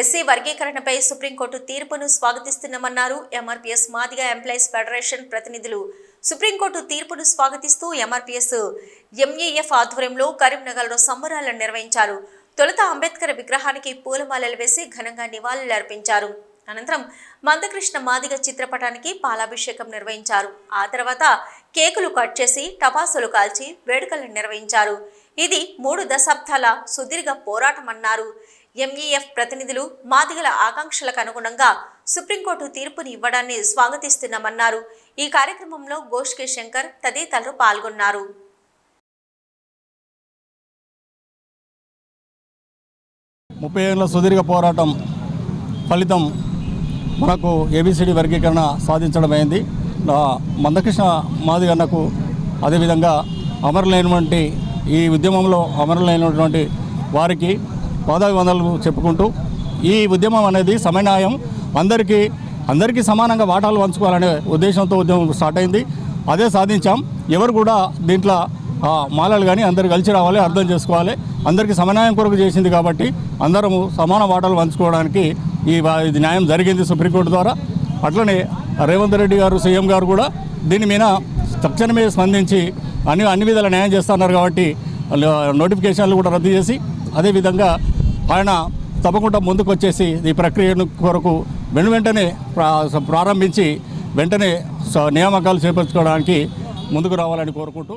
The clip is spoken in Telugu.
ఎస్సీ వర్గీకరణపై సుప్రీంకోర్టు తీర్పును స్వాగతిస్తున్నామన్నారు. ఎంఆర్పీఎస్ మాదిగ ఎంప్లాయీస్ ఫెడరేషన్ ప్రతినిధులు. సుప్రీంకోర్టు తీర్పును స్వాగతిస్తూ ఎంఆర్పీఎస్ ఎంఏఎఫ్ ఆధ్వర్యంలో కరీంనగర్లో సంబరాలను నిర్వహించారు. తొలుత అంబేద్కర్ విగ్రహానికి పూలమాలలు వేసి ఘనంగా నివాళులర్పించారు అనంతరం మందకృష్ణ మాదిగ చిత్రపటానికి పాలాభిషేకం నిర్వహించారు. ఆ తర్వాత కేకులు కట్ చేసి టపాసులు కాల్చి వేడుకలను నిర్వహించారు. ఇది మూడు దశాబ్దాల సుదీర్ఘ పోరాటం అన్నారు ఎంఈఎఫ్ ప్రతినిధులు మాదిగల ఆకాంక్షలకు అనుగుణంగా సుప్రీంకోర్టు తీర్పుని ఇవ్వడాన్ని స్వాగతిస్తున్నామన్నారు. ఈ కార్యక్రమంలో గోష్కే శంకర్ తదితరులు పాల్గొన్నారు. ముప్పై ఏళ్ళ సుదీర్ఘ పోరాటం ఫలితం మనకు ఏబిసిడి వర్గీకరణ సాధించడమైంది. ఆ, మందకృష్ణ మాదిగన్నకు అదేవిధంగా అమరులైనటువంటి ఈ ఉద్యమంలో అమరులైనటువంటి వారికి పాదాభివందనలు చెప్పుకుంటూ ఈ ఉద్యమం అనేది సమన్వయం. అందరికీ అందరికీ సమానంగా వాటాలు పంచుకోవాలనే ఉద్దేశంతో ఉద్యమం స్టార్ట్ అయింది. అదే సాధించాం. ఎవరు కూడా దీంట్లో మాలలు కానీ అందరు కలిసి రావాలి అర్థం చేసుకోవాలి. అందరికీ సమన్వయం కొరకు చేసింది కాబట్టి అందరము సమాన వాటాలు పంచుకోవడానికి ఈ ఇది న్యాయం జరిగింది సుప్రీంకోర్టు ద్వారా. అట్లనే రేవంత్ రెడ్డి గారు సీఎం గారు కూడా దీని మీద తక్షణమే స్పందించి అన్ని అన్ని విధాల న్యాయం చేస్తున్నారు కాబట్టి నోటిఫికేషన్లు కూడా రద్దు చేసి అదేవిధంగా ఆయన తప్పకుండా ముందుకు వచ్చేసి ఈ ప్రక్రియను కొరకు వెను వెంటనే ప్రా- ప్రారంభించి వెంటనే స- నియామకాలు చేపించుకోవడానికి ముందుకు రావాలని కోరుకుంటూ